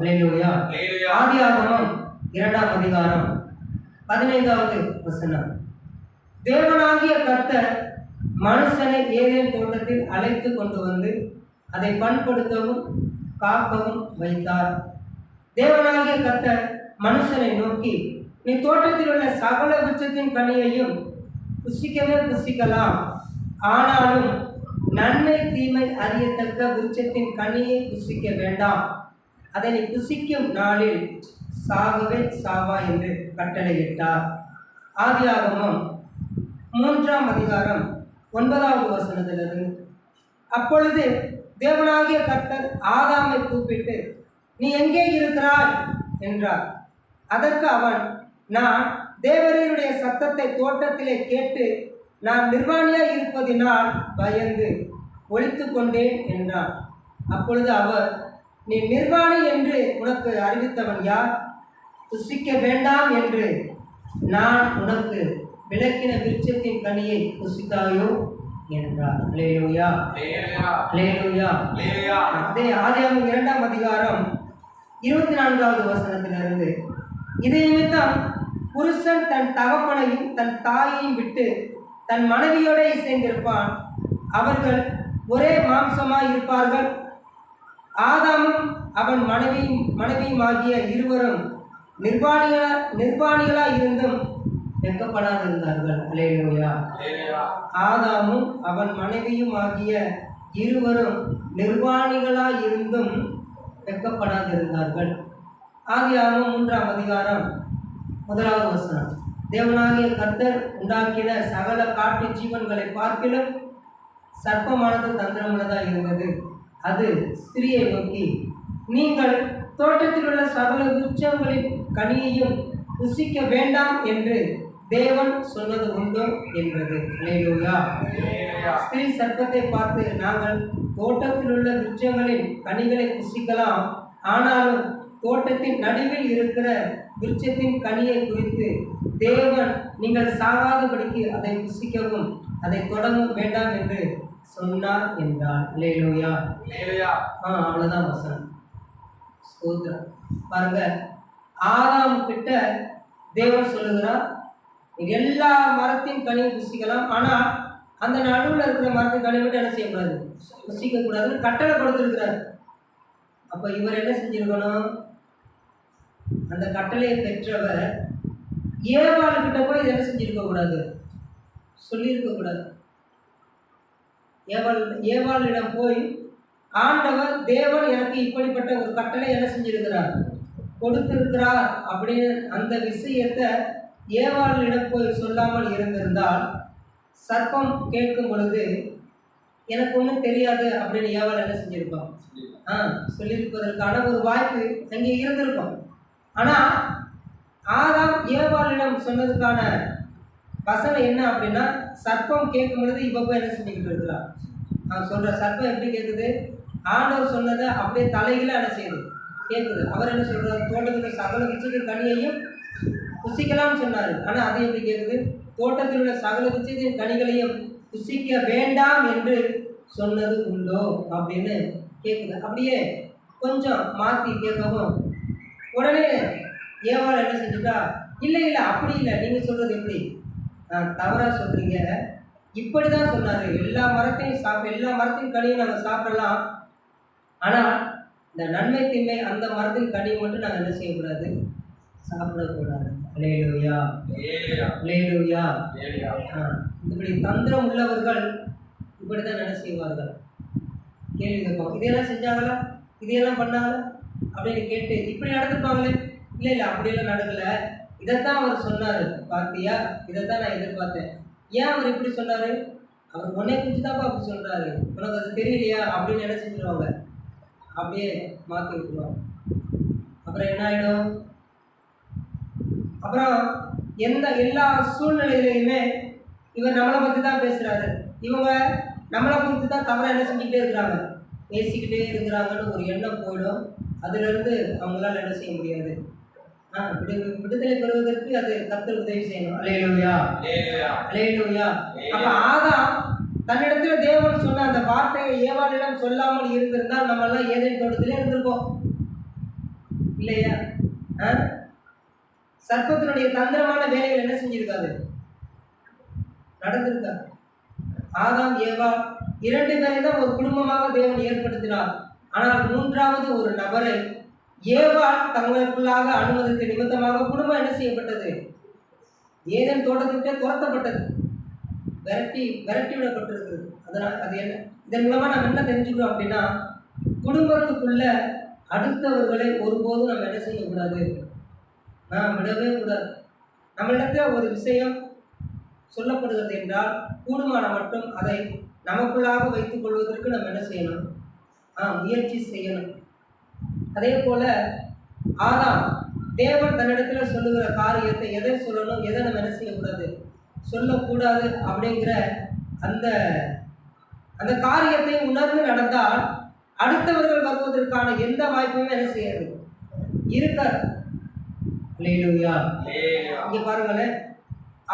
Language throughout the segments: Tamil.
ஆதியாகமம் இரண்டாம் அதிகாரம் பதினைந்தாவது வசனம். தேவனாகிய கர்த்தர் மனுஷனை ஏதேன் தோட்டத்தில் அழைத்து கொண்டு வந்து அதை பண்படுத்தவும் காக்கவும் வைத்தார். தேவனாகிய கர்த்தர் மனுஷனை நோக்கி நீ தோட்டத்தில் உள்ள சகல விருட்சத்தின் கனியையும் புசிக்கவே புசிக்கலாம். ஆனாலும் நன்மை தீமை அறியத்தக்க விருட்சத்தின் கனியை புசிக்க வேண்டாம். அதனை புசிக்கும் நாளில் சாகவே சாவா என்று கட்டளையிட்டார். ஆதியாகமம் மூன்றாம் அதிகாரம் ஒன்பதாவது வசனத்திலிருந்து அப்பொழுது தேவனாகிய கர்த்தர் ஆதாமை கூப்பிட்டு நீ எங்கே இருக்கிறாய்? என்றார். அதற்கு அவன் நான் தேவரீருடைய சத்தத்தை தோட்டத்திலே கேட்டு நான் நிர்வாணியாக இருப்பதினால் பயந்து ஒழித்து கொண்டேன் என்றான். அப்பொழுது அவர் நீ நிர்வாணி என்று உனக்கு அறிவித்தவன் யார்? புசிக்க வேண்டாம் என்று நான் உனக்கு விளக்கின விருட்சத்தின் கனியை புசித்தாயோ என்றார். லேலூயா. லேலூயா. அதே ஆதியாகமம் இரண்டாம் அதிகாரம் இருபத்தி நான்காவது வசனத்திலிருந்து. இது நிமித்தம் புருஷன் தன் தகப்பனையும் தன் தாயையும் விட்டு தன் மனைவியோட இசைந்திருப்பான் அவர்கள் ஒரே மாம்சமாய் இருப்பார்கள் ஆதாமும் அவன் மனைவியும் மனைவியுமாகிய இருவரும் நிர்வாணிகளா நிர்வாணிகளாய் இருந்தும் வெட்கப்படாதிருந்தார்கள். அலேலூயா அல்லேலூயா. ஆதாமும் அவன் மனைவியும் ஆகிய இருவரும் நிர்வாணிகளாய் இருந்தும் வெட்கப்படாதிருந்தார்கள். ஆதியாகமம் மூன்றாம் அதிகாரம் முதலாவது வசனம். தேவனாகிய கர்த்தர் உண்டாக்கின சகல காட்டு ஜீவன்களை பார்க்கிலும் சர்ப்பமானது தந்திரமுள்ளதாக இருந்தது அது ஸ்திரியை நோக்கி நீங்கள் தோட்டத்தில் உள்ள சகல விருட்சங்களின் கனியையும் புசிக்க வேண்டாம் என்று தேவன் சொன்னது உண்டோ? என்றது. அல்லேலூயா. ஸ்திரீ சர்ப்பத்தை பார்த்து நாங்கள் தோட்டத்தில் உள்ள விருட்சங்களின் கனிகளை புசிக்கலாம் ஆனாலும் தோட்டத்தின் நடுவில் இருக்கிற விருட்சத்தின் கனியை குறித்து தேவன் நீங்கள் சாகாதபடிக்கு அதை புசிக்கவும் அதை தொடவும் வேண்டாம் என்று சொன்னார் என்றார் லேலோயா. ஆ அவ்வளோதான் வசனம். ஸ்தோத்திரம். பாருங்க ஆதாம் கிட்ட தேவன் சொல்லுகிறார் எல்லா மரத்தின் கனியும் புசிக்கலாம் ஆனால் அந்த நடுவில் இருக்கிற மரத்தின் கனி மட்டும் என்ன செய்யக்கூடாது? புசிக்க கூடாதுன்னு கட்டளை கொடுத்துருக்கிறார் அப்போ இவர் என்ன செஞ்சிருக்கணும்? அந்த கட்டளையை பெற்றவர் ஏவாள் கிட்ட போய் இதை என்ன செஞ்சிருக்க கூடாது சொல்லியிருக்க கூடாது ஏவாள் ஏவாளிடம் போய் ஆண்டவர் தேவன் எனக்கு இப்படிப்பட்ட ஒரு கட்டளை என்ன செஞ்சிருக்கிறார்? கொடுத்திருக்கிறார். அப்படின்னு அந்த விஷயத்தை ஏவாளிடம் போய் சொல்லாமல் இருந்திருந்தால் சர்ப்பம் கேட்கும் பொழுது எனக்கு ஒன்றும் தெரியாது அப்படின்னு ஏவாள் என்ன செஞ்சிருப்பான்? ஆ சொல்லியிருப்பதற்கான ஒரு வாய்ப்பு அங்கே இருந்திருக்கும். ஆனால் ஆதாம் ஏவாளிடம் சொன்னதுக்கான வசனம் என்ன அப்படின்னா சர்ப்பம் கேட்கும் பொழுது இப்போ போய் என்ன செஞ்சுக்கிட்டு இருக்கிறான் நான் சொல்ற சர்ப்பம் எப்படி கேட்குது? ஆண்டவர் சொன்னதை அப்படியே தலைகீழ என்ன செய்யுது? கேட்குது. அவர் என்ன சொல்கிறார் தோட்டத்தில் சகல விச்சத்தின் கனியையும் புசிக்கலாம்னு சொன்னார். ஆனால் அது எப்படி கேட்குது? தோட்டத்தில் உள்ள சகல விச்சத்தின் கனிகளையும் புசிக்க வேண்டாம் என்று சொன்னது உண்டோ? அப்படின்னு கேட்குது. அப்படியே கொஞ்சம் மாற்றி கேட்கவும் உடனே ஏவாள் என்ன செஞ்சுட்டா இல்லை இல்லை அப்படி இல்லை. நீங்கள் சொல்கிறது எப்படி? நான் தவறாக சொல்கிறீங்க இப்படி தான் சொன்னார். எல்லா மரத்தையும் சாப்பிட எல்லா மரத்தின் கனியும் நாங்கள் சாப்பிடலாம். ஆனால் இந்த நன்மை தீமை அந்த மரத்தின் கனியை மட்டும் நாங்கள் என்ன செய்யக்கூடாது? சாப்பிடக்கூடாது. Hallelujah hallelujah. இப்படி தந்திரம் உள்ளவர்கள் இப்படி தான் என்ன செய்வார்கள்? கேள்வி கேட்பாங்க இதையெல்லாம் செஞ்சாங்களா? இதையெல்லாம் பண்ணாங்களா? அப்படின்னு கேட்டு இப்படி நடந்துப்பாங்களே. இல்லை இல்லை அப்படியெல்லாம் நடக்கல. இதைத்தான் அவர் சொன்னார் பார்த்தியா இதைத்தான் நான் எதிர்பார்த்தேன். ஏன் அவர் இப்படி சொன்னார்? அவர் உன்னை குறித்து அப்படி சொல்கிறாரு உனக்கு அது தெரியலையா? அப்படின்னு என்ன செஞ்சிருவாங்க? அப்படியே மாற்றி விட்டுருவாங்க. அப்புறம் என்ன ஆகிடும் அப்புறம் எந்த எல்லா சூழ்நிலையிலையுமே இவர் நம்மளை பற்றி தான் பேசுகிறாரு இவங்க நம்மளை குறித்து தான் தவறாக என்ன செஞ்சுக்கிட்டே இருக்கிறாங்க. பேசிக்கிட்டே இருக்கிறாங்கன்னு ஒரு எண்ணம் போயிடும். அதுலேருந்து அவங்களால என்ன செய்ய முடியாது. விடுதலை பெறுவதற்கு அது கத்தர் உதவி செய்யணும். அலையலூயா. அலையலூயா அப்ப ஆதாம் தன்னிடத்துல தேவன் சொன்ன அந்த வார்த்தையை ஏவாளிடம் சொல்லாமல் இருந்திருந்தால் நம்ம எல்லாம் ஏதேன் தோட்டத்திலே இருந்திருப்போம். இல்லையா? சர்ப்பத்தினுடைய தந்திரமான வேலைகள் என்ன செஞ்சிருக்காது? நடந்திருக்கா? ஆதாம் ஏவா இரண்டு பேரை தான் ஒரு குடும்பமாக தேவன் ஏற்படுத்தினார். ஆனால் மூன்றாவது ஒரு நபரை ஏவாள் தங்களுக்குள்ளாக அனுமதித்த நிமித்தமாக குடும்பம் என்ன செய்யப்பட்டது? ஏதன் தோட்டத்திட்டே துரத்தப்பட்டது. விரட்டி விரட்டி விடப்பட்டிருக்கிறது அதனால் அது என்ன? இதன் மூலமாக நம்ம என்ன தெரிஞ்சுக்கிறோம் அப்படின்னா குடும்பத்துக்குள்ள அடுத்தவர்களை ஒருபோதும் நம்ம என்ன செய்யக்கூடாது? நாம் விடவே கூடாது. நம்மளிடத்துல ஒரு விஷயம் சொல்லப்படுகிறது என்றால் கூடுமான மட்டும் அதை நமக்குள்ளாக வைத்துக் கொள்வதற்கு நம்ம என்ன செய்யணும்? ஆ முயற்சி செய்யணும். அதே போல ஆதாம் தேவன் தன்னிடத்துல சொல்லுகிற காரியத்தை எதை சொல்லணும் எதை நம்ம என்ன செய்யக்கூடாது? சொல்லக்கூடாது அப்படிங்கிற அந்த அந்த காரியத்தை உணர்ந்து நடந்தால் அடுத்தவர்கள் வருவதற்கான எந்த வாய்ப்புமே என்ன செய்யாது. இருக்காது. இங்க பாருங்களேன்.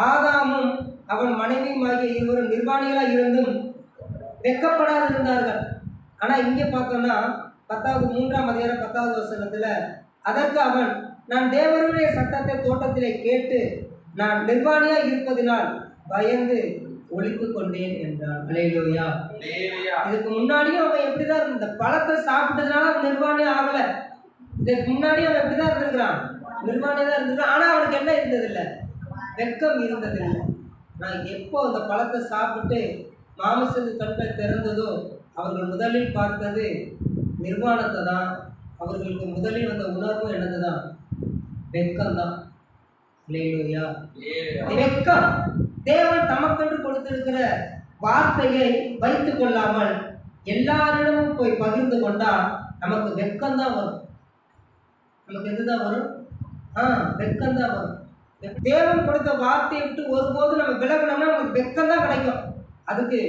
ஆதாமும் அவன் மனைவியுமாகிய இருவரும் நிர்வாணிகளாக இருந்தும் வெக்கப்படாது இருந்தார்கள் ஆனா இங்க பார்த்தோம்னா பத்தாவது மூன்றாம் அதிகாரம் பத்தாவது வசனத்துல அதற்கு அவன் நான் தேவருடைய சத்தத்தை தோட்டத்திலே கேட்டு நான் நிர்வாணியா இருப்பதினால் பயந்து ஒழித்து கொண்டேன் என்றான். அலையிலோயா. இதுக்கு முன்னாடியும் அவன் எப்படிதான் இருந்த? இந்த பழத்தை சாப்பிட்டதுனால அவன் நிர்வாணி ஆகல. இதுக்கு முன்னாடி அவன் எப்படிதான் இருந்திருக்கிறான்? நிர்வாணி தான் இருந்திருக்கான் ஆனா அவனுக்கு என்ன இருந்ததில்ல? வெக்கம் இருந்ததில்லை. நான் எப்போ அந்த பழத்தை சாப்பிட்டு மாமிசத்து கண்கள் திறந்ததோ அவர்கள் முதலில் பார்த்தது நிர்வாணத்தை தான் அவர்களுக்கு முதலில் வந்த உணர்வு என்னது தான் வெக்கம் தான். வெட்கம். தேவன் தமக்கென்று கொடுத்திருக்கிற வார்த்தையை வைத்துக் கொள்ளாமல் எல்லாரிடமும் போய் பகிர்ந்து கொண்டா நமக்கு வெட்கம் தான் வரும். நமக்கு எதுதான் வரும்? ஆ வெட்கம் தான் வரும். தேவன் கொடுத்த வார்த்தையை விட்டு ஒருபோதும் நம்ம விலகினோம்னா நமக்கு வெட்கம் தான் கிடைக்கும். அதுக்கு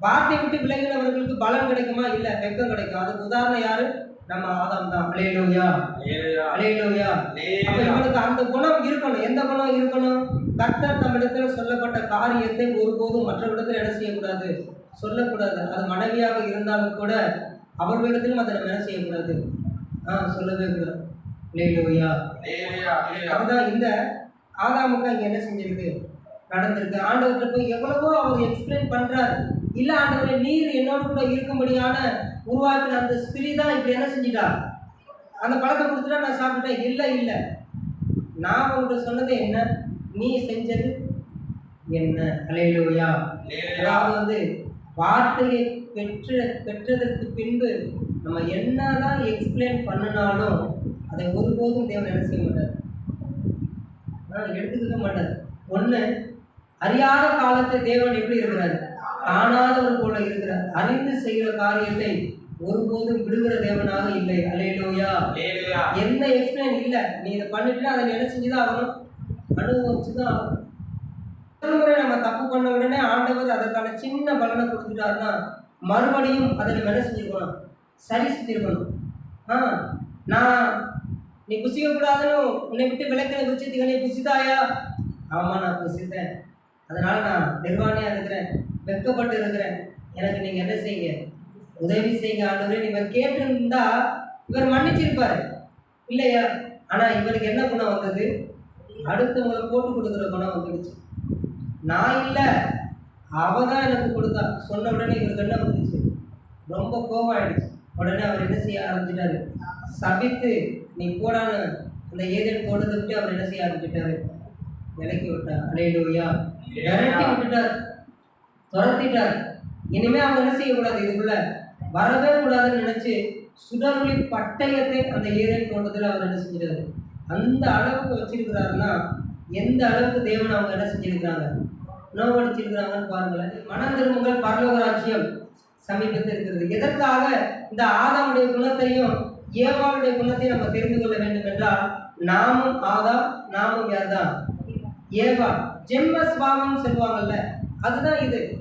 வார்த்தையை விட்டு விலகினவர்களுக்கு பலம் கிடைக்குமா? இல்ல வெட்கம் கிடைக்கும்? அதுக்கு உதாரணம் யாரு? நம்ம ஆதாம் தான். அலையலோயா. அலையலோயா. அப்ப அல்லேலூயா. இவனுக்கு அந்த குணம் இருக்கணும். எந்த குணம் இருக்கணும்? கர்த்தர் நம்மிடத்துல சொல்லப்பட்ட காரியத்தை ஒருபோதும் மற்றவரிடத்தில் என்ன செய்யக்கூடாது? சொல்லக்கூடாது. அது மனைவியாக இருந்தாலும் கூட அவர்களிடத்திலும் அதை நம்ம என்ன செய்யக்கூடாது? ஆ சொல்லவே கூடாது. அல்லேலூயா. அதுதான் இந்த ஆதாமுக்கு அங்க என்ன செஞ்சிருக்கு? நடந்திருக்கு. ஆண்டவர்கிட்ட போய் எவ்வளவோ அவர் எக்ஸ்பிளைன் பண்றாரு. இல்ல ஆண்டவரே நீர் என்னோட கூட இருக்கும்படியான உருவாக்கின அந்த ஸ்திரீ தான் இப்படி என்ன செஞ்சிட்டா? அந்த பழத்தை கொடுத்துட்டா நான் சாப்பிட்டேன் இல்லை இல்லை. நான் உங்கள்கிட்ட சொன்னது என்ன? நீ செஞ்சது என்ன? அலையிலோயா. அதாவது வந்து வார்த்தையை பெற்று பெற்றதற்கு பின்பு நம்ம என்னதான் எக்ஸ்பிளைன் பண்ணினாலும் அதை ஒருபோதும் தேவன் என்ன செய்ய மாட்டார். ஆ, எடுத்துக்க மாட்டார். ஒண்ணு அறியாத காலத்தை தேவன் எப்படி இருக்கிறார்? காணாதவர் போல இருக்கிறார். அறிந்து செய்கிற காரியத்தை ஒருபோதும் விடுகிற தேவனாக இல்லை. அலையிலோயா. எந்த எக்ஸ்பிளைன் இல்லை. நீ இதை பண்ணிட்டுனா அதை என்ன செஞ்சுதான் ஆகணும்? அனுபவிச்சு தான் ஆகணும் முறை நம்ம தப்பு பண்ண உடனே ஆண்டவர் அதற்கான சின்ன பலனை கொடுத்துட்டாருன்னா மறுபடியும் அதை நம்ம என்ன செஞ்சிருக்கணும்? சரி செஞ்சிருக்கணும். ஆ நான் நீ புசிக்கக்கூடாதுன்னு உன்னை விட்டு விளக்கின விஷயத்துக்கு நீ புசித்தாயா? ஆமாம் நான் புசித்தேன். அதனால நான் நிர்வாணியாக இருக்கிறேன். வெட்கப்பட்டு இருக்கிறேன் எனக்கு நீங்கள் என்ன செய்யுங்க? உதவி செய்யுங்க ஆண்டவரே. நீங்கள் கேட்டிருந்தா இவர் மன்னிச்சிருப்பாரு. இல்லையா? ஆனால் இவருக்கு என்ன குணம் வந்தது? அடுத்தவங்களை போட்டு கொடுக்குற குணம் வந்துடுச்சு. நான் இல்லை. அவ தான் எனக்கு கொடுத்தா. சொன்ன உடனே இவருக்கு என்ன வந்துச்சு? ரொம்ப கோபம் ஆயிடுச்சு. உடனே அவர் என்ன செய்ய ஆரம்பிச்சிட்டாரு? சபித்து நீ போடான்னு அந்த ஏதேன் போட்டதை விட்டு அவர் என்ன செய்ய ஆரம்பிச்சிட்டாரு? விலக்கி விட்டார். அலையிலோயா. விட்டுட்டார். துரத்திட்டார். இனிமே அவங்க என்ன செய்யக்கூடாது? இதுக்குள்ள வரவே கூடாதுன்னு நினைச்சு சுடருளி பட்டயத்தை அந்த ஏதேன் தோட்டத்தில் அவர் என்ன செஞ்சிட்டாரு அந்த அளவுக்கு வச்சிருக்கிறாருன்னா எந்த அளவுக்கு தேவன் அவங்க என்ன செஞ்சிருக்கிறாங்க? நோவடிச்சிருக்கிறாங்கன்னு பாருங்களேன். மனம் திரும்புங்கள் பரலோக சமீபத்தில் இருக்கிறது. எதற்காக இந்த ஆதாமுடைய குணத்தையும் ஏவாளுடைய குணத்தையும் நம்ம தெரிந்து கொள்ள வேண்டும் என்றால் நாமும் ஆதாம் நாமும் யார்தான்? ஏவா. ஜென்ம சுவாபம் சொல்லுவாங்கல்ல அதுதான் இது.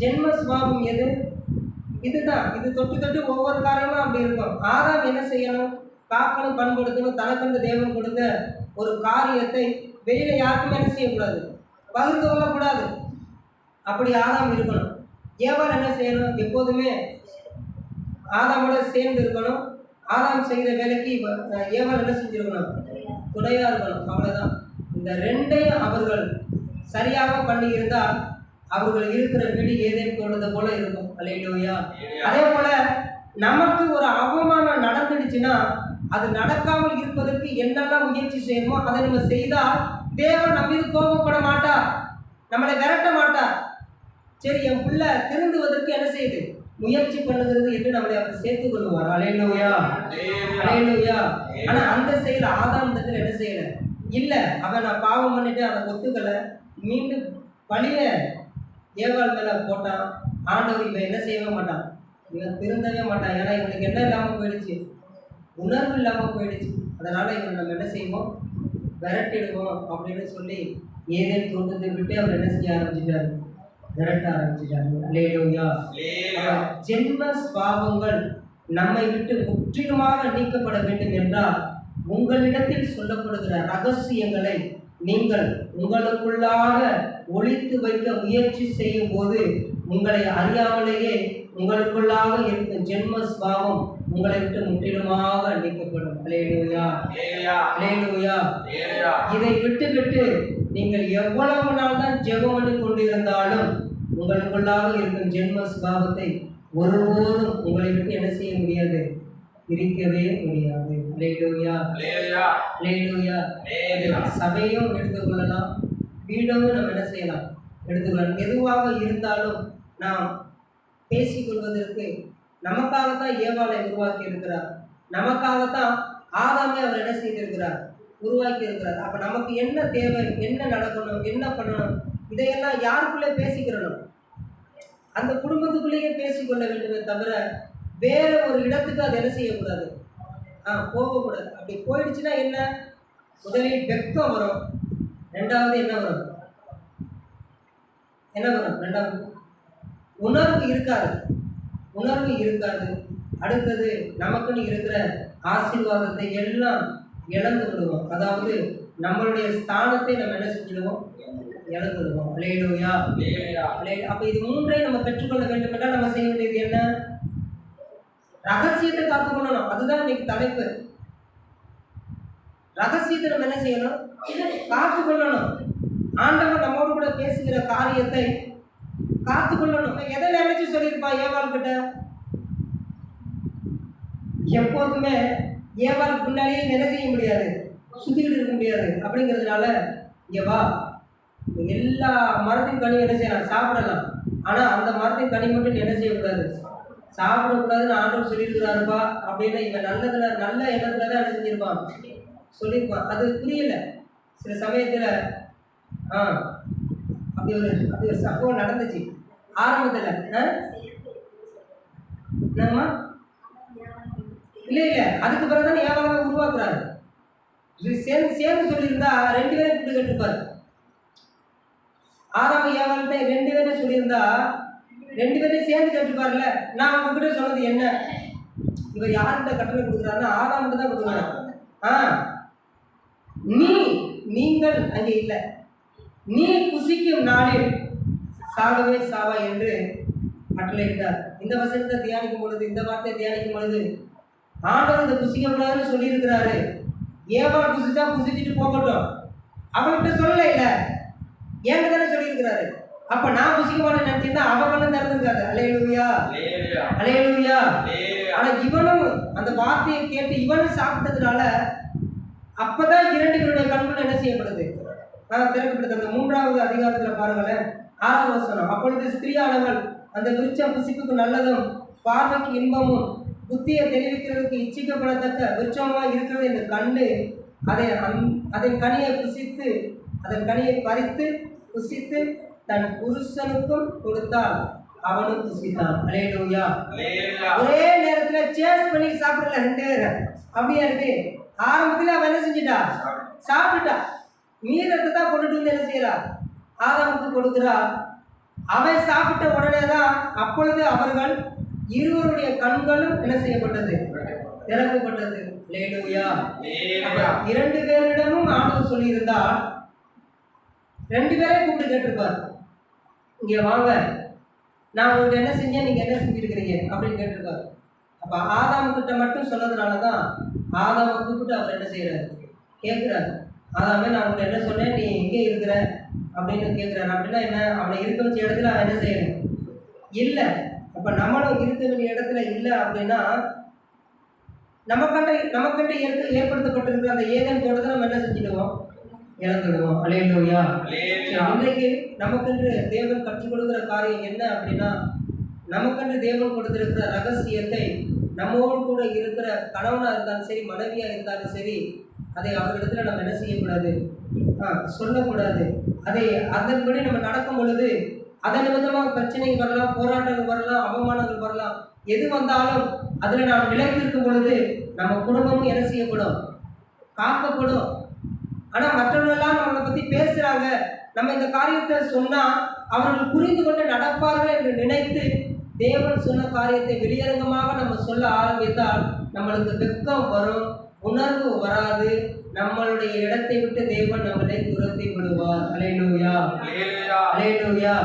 ஜென்ம சுவாபம் எது? இதுதான். இது தொட்டு தொட்டு ஒவ்வொரு காரியமும் அப்படி இருக்கும். ஆதாம் என்ன செய்யணும்? காக்கணும் பண்படுத்தணும். தனக்கண்டு தேவன் கொடுத்த ஒரு காரியத்தை வெளியில யாருக்கும் என்ன செய்யக்கூடாது? பகிர்ந்து கொள்ளக்கூடாது அப்படி ஆதாம் இருக்கணும். ஏவாள் என்ன செய்யணும்? எப்போதுமே ஆதாமோட சேர்ந்து இருக்கணும். ஆதாம் செய்கிற வேலைக்கு ஏவாறு என்ன செஞ்சிருக்கணும்? துணையாக இருக்கணும். அவ்வளோதான் இந்த ரெண்டையும் அவர்கள் சரியாக பண்ணி இருந்தால் அவர்கள் இருக்கிற வீடு ஏதேன் தோணுது போல இருக்கும். அல்லையா அதே போல நமக்கு ஒரு அவமானம் நடந்துடுச்சுன்னா அது நடக்காமல் இருப்பதற்கு என்னெல்லாம் முயற்சி செய்யணுமோ அதை நம்ம செய்தால் தேவன் நம்ம மீது கோபப்பட மாட்டார் நம்மளை விரட்ட மாட்டார் சரி என் பிள்ளை திருந்துவதற்கு என்ன செய்யுது முயற்சி பண்ணுகிறது என்று நம்மளை அவர் சேர்த்துக் கொள்வார் அலையிலோயா அலையிலோயா ஆனா அந்த செயல் ஆதாம் இடத்துல என்ன செய்யல? இல்ல அவன் நான் பாவம் பண்ணிட்டு அவன் ஒத்துக்கல. மீண்டும் பழிய ஏவாள் மேல போட்டான் ஆண்டவர் இவன் என்ன செய்யவே மாட்டான். இவன் திருந்தவே மாட்டான். ஏன்னா இவனுக்கு என்ன இல்லாம போயிடுச்சு? உணர்வு இல்லாம போயிடுச்சு. அதனால இவன் நம்ம என்ன செய்வோம்? விரட்டிடுவோம் அப்படின்னு சொல்லி ஏதேன் தோட்டத்தை விட்டு அவர் என்ன செய்ய ஆரம்பிச்சிட்டாரு? விரட்ட ஆரம்பிச்சிட்டாரு. அலேலூயா ஜென்ம ஸ்வாபங்கள் நம்மை விட்டு முற்றிலுமாக நீக்கப்பட வேண்டும் என்றால் உங்களிடத்தில் சொல்லப்படுகிற ரகசியங்களை நீங்கள் உங்களுக்குள்ளாக ஒளித்து வைக்க முயற்சி செய்யும் போது உங்களை அறியாமலேயே உங்களுக்குள்ளாக இருக்கும் ஜென்ம ஸ்வாபம் உங்களை விட்டு முற்றிலுமாக நீக்கப்படும். இதை விட்டு விட்டு நீங்கள் எவ்வளவு நாள் தான் ஜெபம் பண்ணி கொண்டிருந்தாலும் உங்களுக்குள்ளாக இருக்கும் ஜென்ம சுபாவத்தை ஒருபோதும் உங்களை விட்டு என்ன செய்ய முடியாது. பிரிக்கவே முடியாது. சபையும் எடுத்துக்கொள்ளலாம். வீடும் நம்ம என்ன செய்யலாம்? எடுத்துக்கொள்ளலாம். எதுவாக இருந்தாலும் நாம் பேசிக்கொள்வதற்கு நமக்காகத்தான் ஏவாளை உருவாக்கி இருக்கிறார் நமக்காகத்தான் ஆதாமே அவர் என்ன செய்திருக்கிறார்? உருவாக்கி இருக்கிறார் அப்ப நமக்கு என்ன தேவை? என்ன நடக்கணும்? என்ன பண்ணணும்? இதையெல்லாம் யாருக்குள்ளே பேசிக்கிறணும்? அந்த குடும்பத்துக்குள்ளேயே பேசிக்கொள்ள வேண்டுமே தவிர வேற ஒரு இடத்துக்கு அது என்ன செய்யக்கூடாது? ஆ போகக்கூடாது. அப்படி போயிடுச்சுன்னா என்ன? முதலில் வெக்கம் வரும். ரெண்டாவது என்ன வரும்? என்ன வரும்? ரெண்டாவது உணர்வு இருக்காது. உணர்வு இருக்காது. அடுத்தது நமக்குன்னு இருக்கிற ஆசீர்வாதத்தை எல்லாம் இழந்து விடுவோம். அதாவது நம்மளுடைய ஸ்தானத்தை நம்ம என்ன செஞ்சிடுவோம்? இழந்து விடுவோம். அப்ப இது மூன்றையும் நம்ம பெற்றுக்கொள்ள வேண்டும் என்றால் நம்ம செய்ய வேண்டியது என்ன? ரகசியத்தை காத்துக்கொள்ளணும் அதுதான் இன்னைக்கு தலைப்பு. ரகசியத்தை நம்ம என்ன செய்யணும்? காத்துக்கொள்ளணும் ஆண்டவர் நம்மோடு கூட பேசுகிற காரியத்தை காத்துக்கொள்ளணும் எதை நினைச்சு சொல்லியிருப்பான் ஏவாள் கிட்ட? எப்போதுமே ஏவாளுக்கு முன்னாடியே என்ன செய்ய முடியாது? சுத்திக்கிட்டு இருக்க முடியாது. அப்படிங்கிறதுனால இங்க வா. எல்லா மரத்தின் கனி என்ன செய்யலாம்? சாப்பிடலாம். ஆனால் அந்த மரத்தின் கனி மட்டும் என்ன செய்யக்கூடாது? சாப்பிடக்கூடாதுன்னு ஆண்டவர் சொல்லியிருக்கிறாருப்பா அப்படின்னு இவன் நல்லதுல நல்ல எண்ணத்துல தான் என்ன செஞ்சிருப்பான். சொல்லியிருப்பான். அது புரியல. சில சமயத்தில் ஆ அப்படி ஒரு அப்படி ஒரு சம்பவம் நடந்துச்சு. ஆரம்பத்தில் ஆ? என்னம்மா? இல்லை இல்லை. அதுக்கு பிறகு தான் ஏவாளை உருவாக்குறாரு. சேர்ந்து சேர்ந்து சொல்லியிருந்தா ரெண்டு பேரும் கூப்பிட்டு கட்டுப்பாரு ஆறாம் ஏவாள்கிட்ட ரெண்டு பேரும் சொல்லியிருந்தா ரெண்டு பேரையும் சேர்ந்து கேட்டிருப்பாருல்ல. நான் உங்ககிட்ட சொன்னது என்ன? இவர் யார்கிட்ட கட்டளை கொடுக்குறாருன்னா ஆதாம்கிட்ட தான் கொடுக்குறாங்க ஆ. நீ நீங்கள் அங்கே இல்லை. நீ புசிக்கும் நாளில் சாகவே சாவா என்று கட்டளையிட்டார் இந்த வசனத்தை தியானிக்கும் பொழுது இந்த வார்த்தையை தியானிக்கும் பொழுது ஆண்டவர் குசிக்க புசிக்கக்கூடாதுன்னு சொல்லியிருக்கிறாரு. ஏவா புசிச்சா புசிச்சுட்டு போகட்டும். அவன்கிட்ட சொல்லல இல்லை. ஏன்னு தானே சொல்லியிருக்கிறாரு? அப்ப நான் புசிக்க மாட்டேன்னு நினைச்சிருந்தா அவன் கண்ணு திறந்துருக்காது. அலையலுவியா அலையலுவியா ஆனா இவனும் அந்த வார்த்தையை கேட்டு இவனும் சாப்பிட்டதுனால அப்பதான் இரண்டு பேருடைய கண்கள் என்ன செய்யப்படுது? நான் திறக்கப்படுது. அந்த மூன்றாவது அதிகாரத்துல பாருங்களேன். ஆறாவது வசனம். அப்பொழுது ஸ்திரீயானவள் அந்த விருட்சம் புசிப்புக்கு நல்லதும் பார்வைக்கு இன்பமும் புத்தியை தெரிவிக்கிறதுக்கு இச்சிக்கப்படத்தக்க விருட்சமாக இருக்கிறது என்று கண்டு அதை அந் அதன் கனியை புசித்து அதன் கனியை பறித்து புசித்து தன் புருஷனுக்கும் கொடுத்தால் அவனும் புசித்தான் அலேலூயா ஒரே நேரத்துல சேஸ் பண்ணி சாப்பிடல ரெண்டு பேரும். அப்படியா இருக்கு. ஆரம்பத்துல அவன் என்ன செஞ்சிட்டா? சாப்பிட்டுட்டா மீதத்தை தான் கொண்டுட்டு வந்து என்ன செய்யறா? ஆதாமுக்கு கொடுக்குறா. அவன் சாப்பிட்ட உடனே தான் அப்பொழுது அவர்கள் இருவருடைய கண்களும் என்ன செய்யப்பட்டது? திறக்கப்பட்டது. லேலூயா இரண்டு பேரிடமும் ஆண்டவர் சொல்லியிருந்தால் ரெண்டு பேரையும் கூப்பிட்டு கேட்டிருப்பார். இங்கே வாங்க. நான் உங்கள்கிட்ட என்ன செஞ்சேன்? நீங்கள் என்ன செஞ்சுருக்கிறீங்க? அப்படின்னு கேட்டிருக்காரு. அப்போ ஆதாம் கிட்ட மட்டும் சொன்னதுனால தான் ஆதாமை கூப்பிட்டு அவர் என்ன செய்கிறாரு கேட்குறாரு. ஆதாமே நான் உங்களை என்ன சொன்னேன்? நீ எங்கே இருக்கிற? அப்படின்னு கேட்குறாரு. அப்படின்னா என்ன? அவனை இருக்க வச்ச இடத்துல அவன் என்ன செய்யணும்? இல்லை. அப்போ நம்மளும் இருக்க வேண்டிய இடத்துல இல்லை அப்படின்னா நமக்கிட்ட நமக்கிட்ட ஏற்ப ஏற்படுத்தப்பட்டிருக்கிற அந்த ஏதன் தோட்டத்தை நம்ம என்ன செஞ்சிடுவோம்? இழந்துடுவோம் அலையிலோயா அல்லேலூயா. இன்றைக்கு நமக்கென்று தேவன் கற்றுக் கொடுக்கிற காரியம் என்ன அப்படின்னா நமக்கென்று தேவன் கொடுத்திருக்கிற ரகசியத்தை நம்மோடு கூட இருக்கிற கணவனா இருந்தாலும் சரி மனைவியா இருந்தாலும் சரி அதை அவர்களிடத்துல நம்ம என்ன செய்யக்கூடாது? ஆ, சொல்லக்கூடாது. அதை அதன்படி நம்ம நடக்கும் பொழுது அதன் நிமித்தமாக பிரச்சனைகள் வரலாம் போராட்டங்கள் வரலாம் அவமானங்கள் வரலாம். எது வந்தாலும் அதுல நாம் நிலைத்திருக்கும் பொழுது நம்ம குடும்பமும் என்ன செய்யப்படும்? காக்கப்படும். ஆனா மற்றவர்களெல்லாம் நம்மளை பத்தி பேசுறாங்க. நம்ம இந்த காரியத்தை சொன்னா அவர்கள் புரிந்து கொண்டு நடப்பார்கள் என்று நினைத்து தேவன் சொன்ன காரியத்தை வெளியரங்கமாக நம்ம சொல்ல ஆரம்பித்தால் நம்மளுக்கு வெட்கம் வரும் உணர்வு வராது. நம்மளுடைய இடத்தை விட்டு தேவன் நம்மளை துரத்தி விடுவார். அலையலூயா அலையலூயா